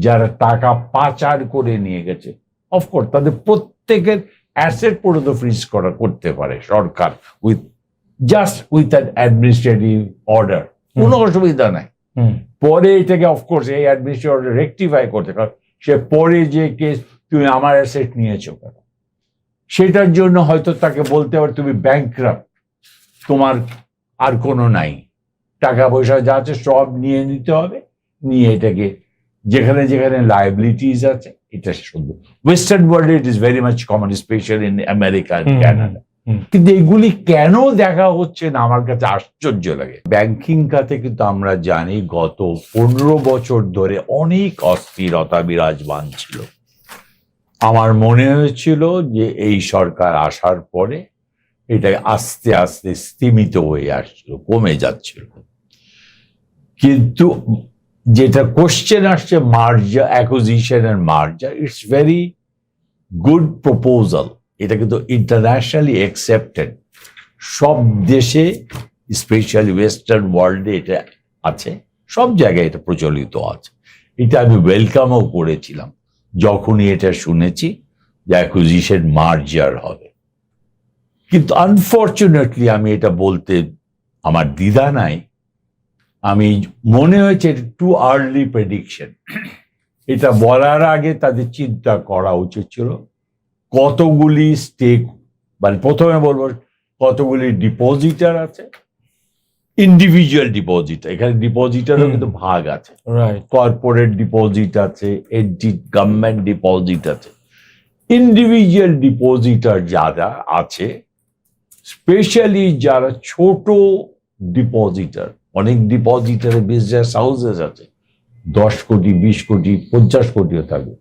যারা টাকা পাচার করে নিয়ে গেছে। অফকোর্স তাদের প্রত্যেকের অ্যাসেট পর্যন্ত ফ্রিজ করা করতে পারে সরকার with just with an administrative order কোনো অসুবিধা নাই। হুম। পরে এটাকে অফকোর্স এই অ্যাডমিনিস্ট্রেটিভ অর্ডার রেকটিফাই করতে কারণ সে পরে যে কেস তুমি আমার অ্যাসেট নিয়েছো কেন? সেটার জন্য হয়তো তাকে বলতে হবে তুমি ব্যাংক্রাফট তোমার আর কোনো নাই। টাকা পয়সা যা আছে সব নিয়ে নিতে হবে। নিয়ে এটাকে যেখানে যেখানে লাইবিলিটিস আছে এটা শুধু ওয়েস্টার্ন ওয়ার্ল্ডে it is very much common special in America Canada কিন্তু এগুলি কেন দেখা হচ্ছে না? আমার কাছে আশ্চর্য লাগে। ব্যাংকিং খাতে কিন্তু আমরা জানি গত পনেরো বছর ধরে অনেক অস্থিরতা বিরাজমান ছিল। আমার মনে হয়েছিল যে এই সরকার আসার পরে এটা আস্তে আস্তে স্তীমিত হয়ে আসছিল কমে যাচ্ছিল। কিন্তু যেটা কোশ্চেন আসছে মার্জা অ্যাকুজিশন এর merger it's very good proposal এটা কিন্তু ইন্টারন্যাশনালি অ্যাকসেপ্টেড সব দেশে স্পেশালি ওয়েস্টার্ন ওয়ার্ল্ডে এটা আছে, সব জায়গায় এটা প্রচলিত আছে। এটা আমি ওয়েলকামও করেছিলাম, যখনই এটা শুনেছি যে অ্যাকুজিশন মার্জার হবে। কিন্তু আনফর্চুনেটলি আমি এটা বলতে আমার দ্বিধা নাই আমি মনে হয়েছে টু আর্লি প্রেডিকশন এটা বলার আগে তাদের চিন্তা করা উচিত ছিল। কতগুলি স্টেক মানে প্রথমে বলব কতগুলি ডিপোজিটার আছে? ইন্ডিভিজুয়াল ডিপোজিট এখানে ডিপোজিটারও কিন্তু ভাগ আছে। কর্পোরেট ডিপোজিট আছে এডি গভর্নমেন্ট ডিপোজিট আছে। ইন্ডিভিজুয়াল ডিপোজিটার যারা আছে স্পেশালি যারা ছোট ডিপোজিটার অনেক ডিপোজিটারে বিজনেস হাউসেস আছে দশ কোটি, বিশ কোটি, পঞ্চাশ কোটিও থাকবে।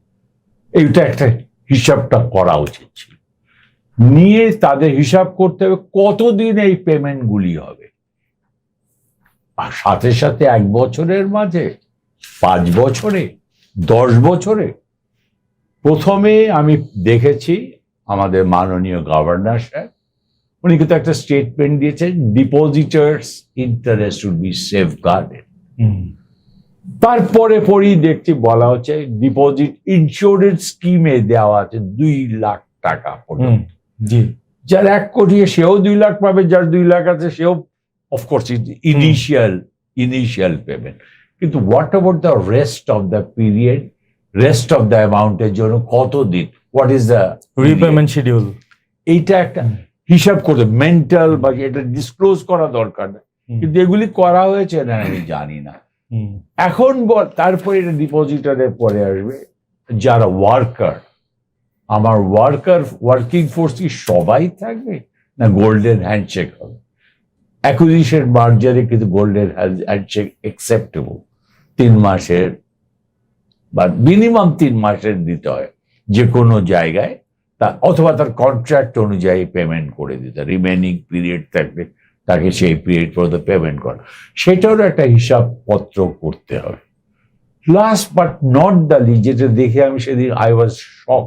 এইটা একটা হিসাবটা করা উচিত ছিল। নিয়ে তাদের হিসাব করতে হবে কতদিন এই পেমেন্টগুলি হবে। আর সাথে সাথে এক বছরের মাঝে, পাঁচ বছরে, দশ বছরে। প্রথমে আমি দেখেছি আমাদের মাননীয় গভর্নর সাহেব উনি কিন্তু একটা স্টেটমেন্ট দিয়েছেন depositors interest would be safeguarded তারপরে পরেই দেখছি বলা হচ্ছে ডিপোজিট ইন্স্যুরেন্স স্কিমে দেওয়া আছে দুই লাখ টাকা জি। যার এক কোটি সেও দুই লাখ পাবে যার দুই লাখ আছে সেও of course initial initial payment কিন্তু what about the rest of the period rest of the অ্যামাউন্টের জন্য কতদিন? What is the repayment schedule এইটা একটা হিসাব করতে মেন্টাল বা এটা ডিসক্লোজ করা দরকার কিন্তু এগুলি করা হয়েছে না আমি জানি না। এখন বল- তারপরে এটা ডিপোজিটারের পরে আসবে যারা ওয়ার্কার আমার ওয়ার্কার ওয়ার্কিং ফোর্স কি সবাই থাকবে না গোল্ডেন হ্যান্ডশেক হবে? অ্যাকুজিশন মার্জারে কিন্তু গোল্ডেন হ্যান্ডশেক অ্যাকসেপ্টেবল তিন মাসের বা মিনিমাম তিন মাসের দিতে হয় যে কোনো জায়গায়। তা অথবা তার কন্ট্রাক্ট অনুযায়ী পেমেন্ট করে দিতে। রিমেনিং পিরিয়ড থাকবে তাকে সেই পিরিয়ড পর্যন্ত পেমেন্ট করা। সেটারও একটা হিসাবপত্র করতে হবে। লাস্ট বাট নট দ্য যেটা দেখে আমি সেদিন আই ওয়াজ শক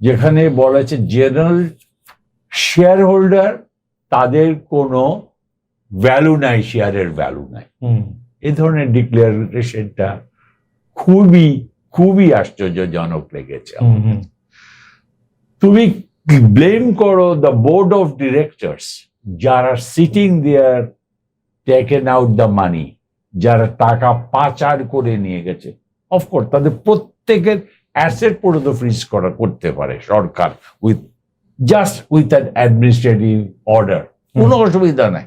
যেখানে বলা আছে জেনারেল শেয়ার হোল্ডার তাদের কোনো ভ্যালু নাই শেয়ারের ভ্যালু নাই। এ ধরনের ডিক্লারেশনটা খুবই খুবই আশ্চর্যজনক লেগেছে। আমার। তুমি ব্লেম করো দ্য বোর্ড অফ ডিরেক্টরস যারা sitting their taken out the money যারা টাকা পাচার করে নিয়ে গেছে। অফকোর্স তাদের প্রত্যেকের অ্যাসেট পর্যন্ত ফ্রিজ করা করতে পারে সরকার with just with an administrative order কোনো অসুবিধা নাই।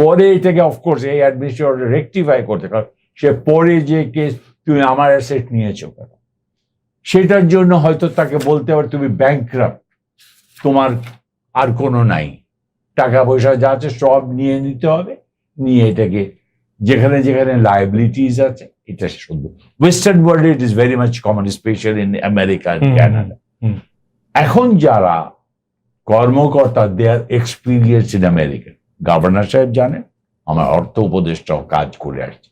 পরে এটাকে অফকোর্স এই অ্যাডমিনিস্ট্রেটিভ অর্ডার রেকটিফাই করতে কারণ সে পরে যে কেস তুমি আমার অ্যাসেট নিয়েছো কেন? সেটার জন্য হয়তো তাকে বলতে হবে তুমি ব্যাংক্রাফট তোমার আর কোনো নাই। টাকা পয়সা যা আছে সব নিয়ে নিতে হবে নিয়ে এটাকে যেখানে যেখানে লাইবিলিটিস আছে এটা শুধু ওয়েস্টার্ন ওয়ার্ল্ডে it is very much common special in America Canada এখন যারা কর্মকর্তা they are experience in America governor সাহেব জানেন আমার অর্থ উপদেষ্টাও কাজ করে আসছে।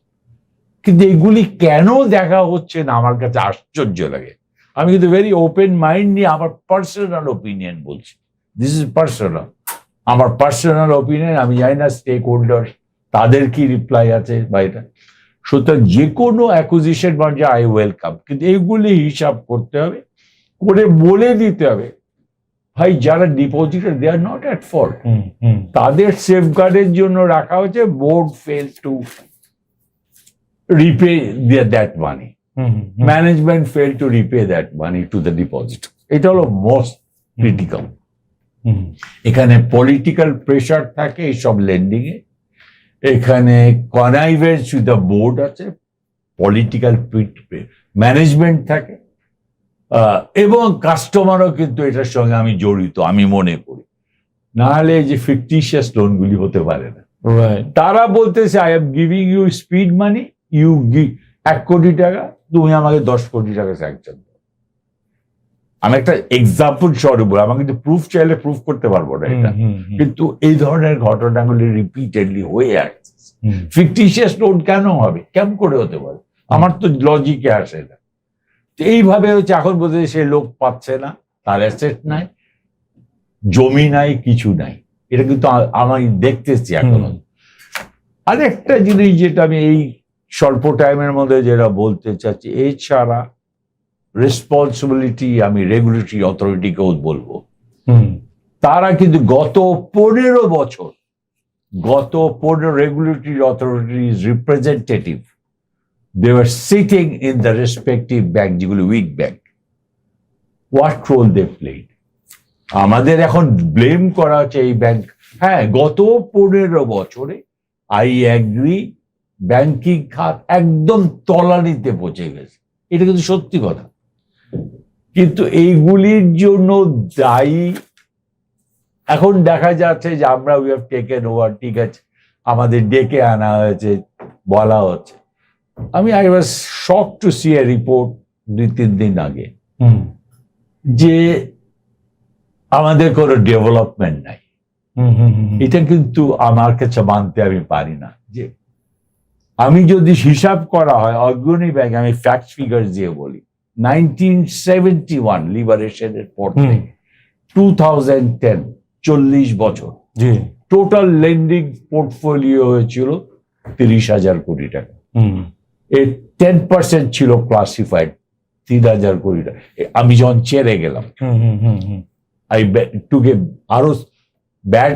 কিন্তু এগুলি কেন দেখা হচ্ছে না আমার কাছে আশ্চর্য লাগে। আমি কিন্তু ভেরি ওপেন মাইন্ড নিয়ে আমার পার্সোনাল ওপিনিয়ন বলছি। দিস ইজ পার্সোনাল আমার পার্সোনাল ওপিনিয়ন আমি জানি না স্টেক হোল্ডার তাদের কি রিপ্লাই আছে বা এটা। সুতরাং যে কোনো অ্যাকুজিশন মার্জে আই ওয়েলকাম কিন্তু এইগুলি হিসাব করতে হবে করে বলে দিতে হবে। ভাই যারা depositor they are not at fault hmm তাদের সেফগার্ডের জন্য রাখা হয়েছে board fail to repay that money management fail to repay that money to the deposit এটা হলো মোস্ট ক্রিটিক্যাল এখানে পলিটিক্যাল প্রেশার থাকে এইসব লেন্ডিং এ। এখানে কনাইভেন্স উইথ দ্য বোর্ড আছে পলিটিক্যাল ম্যানেজমেন্ট থাকে। এবং কাস্টমারও কিন্তু এটার সঙ্গে আমি জড়িত আমি মনে করি। নাহলে যে ফিকটিশিয়াস লোনগুলি হতে পারে না। তারা বলতেছে I am giving you speed money you এক কোটি টাকা তুমি আমাকে দশ কোটি টাকা স্যাংশন আমি একটা এক্সাম্পল স্বরূপ আমাকে কিন্তু প্রুফ চাইলে প্রুফ করতে পারব না এটা। কিন্তু এই ধরনের ঘটনাগুলি রিপিটেডলি হয়ে আসছে। ফিকটিশিয়াস লোন কেন হবে? কেমন করে হতে পারে? আমার তো লজিকে আসে না। এইভাবে হচ্ছে এখন বলতে সে লোক পাচ্ছে না তার অ্যাসেট নাই জমি নাই কিছু নাই। এটা কিন্তু আমি দেখতেছি এখন। আরেকটা জিনিস যেটা আমি এই স্বল্প টাইমের মধ্যে যেটা বলতে চাচ্ছি এছাড়া রেসপন্সিবিলিটি আমি রেগুলেটরি অথরিটিকেও বলব। তারা কিন্তু গত পনেরো বছর গত পনেরো regulatory authorities representative they are sitting in the respective bank যেগুলো weak bank what role they played আমাদের এখন ব্লেম করা হচ্ছে এই ব্যাংক হ্যাঁ গত পনেরো বছরে আই অ্যাগ্রি ব্যাংকিং খাত একদম তলানিতে পৌঁছে গেছে। এটা কিন্তু সত্যি কথা। কিন্তু এইগুলির জন্য দায়ী এখন দেখা যাচ্ছে যে আমরা উই হ্যাভ টেকেন ওভার ঠিক আছে আমাদের ডেকে আনা হয়েছে বলা হচ্ছে। আমি I was shock to see a report দুই তিন দিন আগে হুম, যে আমাদের কোনো ডেভেলপমেন্ট নাই। এটা কিন্তু আমার কাছে মানতে আমি পারি না যে আমি যদি হিসাব করা হয় অগ্রণী ব্যাংক আমি ফ্যাক্ট ফিগার দিয়ে বলি নাইনটিন সেভেন্টি ওয়ান লিবারেশনের পর থেকে টু থাউজেন্ড টেন চল্লিশ বছর জি। টোটাল লেন্ডিং পোর্টফোলিও হয়েছিল তিরিশ হাজার কোটি টাকা। হুম, এর টেন পার্সেন্ট ছিল ক্লাসিফাইড তিন হাজার কোটি টাকা। আমি যখন চেরে গেলাম হুম, হুম, হুম, হুম, আই টুকে আরও ব্যাড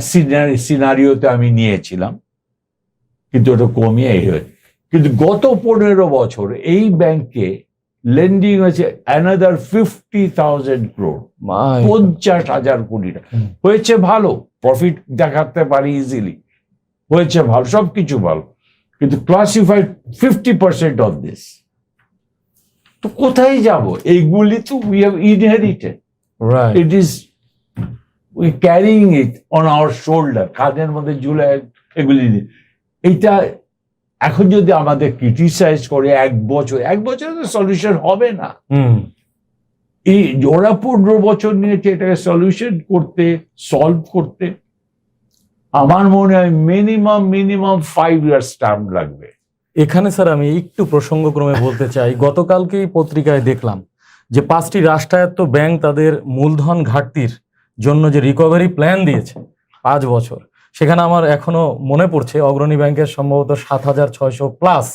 সিনারিওতে আমি নিয়েছিলাম কিন্তু ওটা কমিয়ে হয়েছে। কিন্তু গত পনেরো বছর এই ব্যাংকে লেন্ডিং হয়েছে অ্যানাদার ফিফটি থাউজেন্ড my পঞ্চাশ হাজার কোটি টাকা। হয়েছে ভালো প্রফিট দেখাতে পারি ইজিলি হয়েছে ভালো সবকিছু ভালো। কিন্তু classified fifty percent of this তো কোথায় যাব? এইগুলি তো we have inherited it is we carrying it on our shoulder কাঁধের মধ্যে ঝুলে এগুলি। এইটা এখন যদি আমাদের ক্রিটিসাইজ করে এক বছর এক বছরে তো সলিউশন হবে না। হুম, এই ওরা পনেরো বছর নিয়েছে এটাকে সলিউশন করতে সলভ করতে? আমার মনে হয় minimum minimum five years time লাগবে। এখানে স্যার আমি একটু প্রসঙ্গক্রমে বলতে চাই গতকালকেই পত্রিকায় দেখলাম যে পাঁচটি রাষ্ট্রায়ত্ত ব্যাংক তাদের মূলধন ঘাটতির জন্য যে রিকভারি প্ল্যান দিয়েছে পাঁচ বছর সেখানে আমার এখনও মনে পড়ছে, অগ্রণী ব্যাংকের সম্ভবত সাত হাজার ছয়শো প্লাস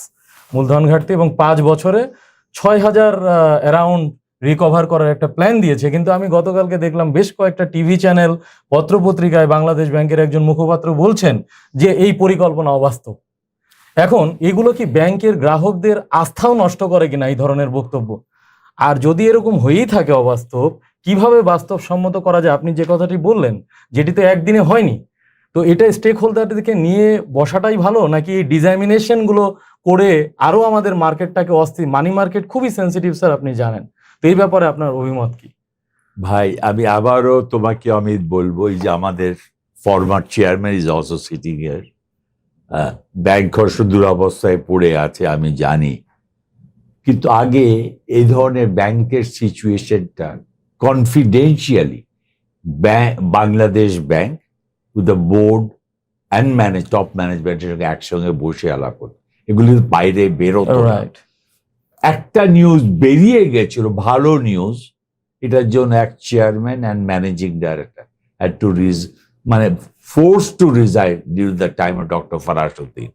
মূলধন ঘাটতি এবং পাঁচ বছরে ছয় হাজার অ্যারাউন্ড রিকভার করার একটা প্ল্যান দিয়েছে। কিন্তু আমি গতকালকে দেখলাম বেশ কয়েকটা টিভি চ্যানেল পত্রপত্রিকায় বাংলাদেশ ব্যাংকের একজন মুখপাত্র বলছেন যে এই পরিকল্পনা অবাস্তব। এখন এগুলো কি ব্যাংকের গ্রাহকদের আস্থাও নষ্ট করে কিনা এই ধরনের বক্তব্য? আর যদি এরকম হয়েই থাকে অবাস্তব, কীভাবে বাস্তবসম্মত করা যায়? আপনি যে কথাটি বললেন, যেটি তো একদিনে হয়নি তো এটা স্টেক হোল্ডারদেরকে নিয়ে বসাটাই ভালো, নাকি এই ডিজাইমিনেশনগুলো করে আরও আমাদের মার্কেটটাকে অস্থির মানি মার্কেট খুবই সেন্সিটিভ স্যার আপনি জানেন। তো এই ব্যাপারে আপনার অভিমত কি? ভাই, আমি আবারও তোমাকে অমিত বলব যে আমাদের former chairman is also sitting এর ব্যাংক খরচ দুরবস্থায় পড়ে আছে, আমি জানি। কিন্তু আগে এই ধরনের ব্যাংকের সিচুয়েশনটা confidentially Bangladesh bank with the board and manage top ম্যানেজমেন্টের সঙ্গে একসঙ্গে বসে আলাপ করতো। এগুলি বাইরে বেরোতো না। একটা নিউজ বেরিয়ে গেছিল ভালো নিউজ এটার জন্য এক chairman and managing director had to ridge মানে force to resign during the time of doctor Farasuddin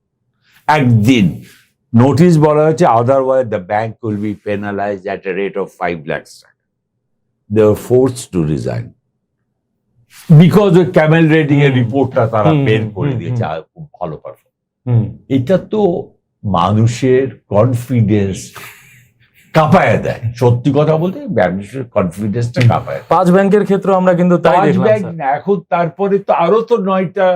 একদিন নোটিশ বলা হয়েছে otherwise the bank will be penalize at a rate of five lakhs taka. They are force to resign because ওই Camel রেডিং এর। রিপোর্টটা তারা বের করে দিয়েছে আর খুব ভালো পারফর্ম এটা তো মানুষের কনফিডেন্স কাঁপায় দেয়। সত্যি কথা বলতে মানুষের কনফিডেন্সটা কাঁপায় পাঁচ ব্যাংকের ক্ষেত্রে আমরা কিন্তু তাই দেখলাম এখন তারপরে তো আরও তো নয়টা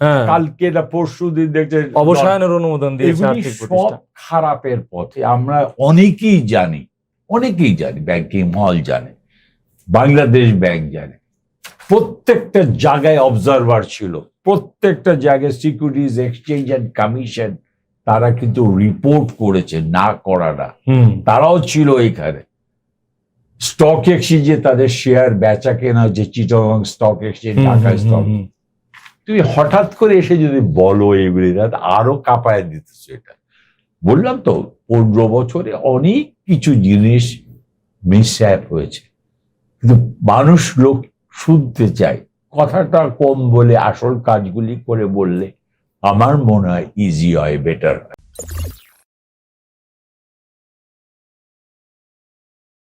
হ্যাঁ। কালকে না পরশু দিন দেখছে অবসায়নের অনুমোদন দিয়েছে সব খারাপের পথে আমরা অনেকেই জানি অনেকেই জানি ব্যাংকিং মহল জানে বাংলাদেশ ব্যাংক জানে। প্রত্যেকটা জায়গায় অবজারভার ছিল। প্রত্যেকটা জায়গায় সিকিউরিটিজ এক্সচেঞ্জ অ্যান্ড কমিশন তারা কিন্তু রিপোর্ট করেছে না করাটা। তারাও ছিল এখানে। স্টক এক্সচেঞ্জে তাদের শেয়ার বেচা কেনা যে Chittagong stock exchange Dhaka stock. তুমি হঠাৎ করে এসে যদি বলো এগুলি আরও কাঁপায় দিতেছো এটা। বললাম তো পনেরো বছরে অনেক কিছু জিনিস মিসঅ্যাপ হয়েছে। কিন্তু মানুষ লোক শুনতে চাই কথাটা কম বলে, আসল কাজগুলি করে বললে আমার মনে হয় ইজি হয় বেটার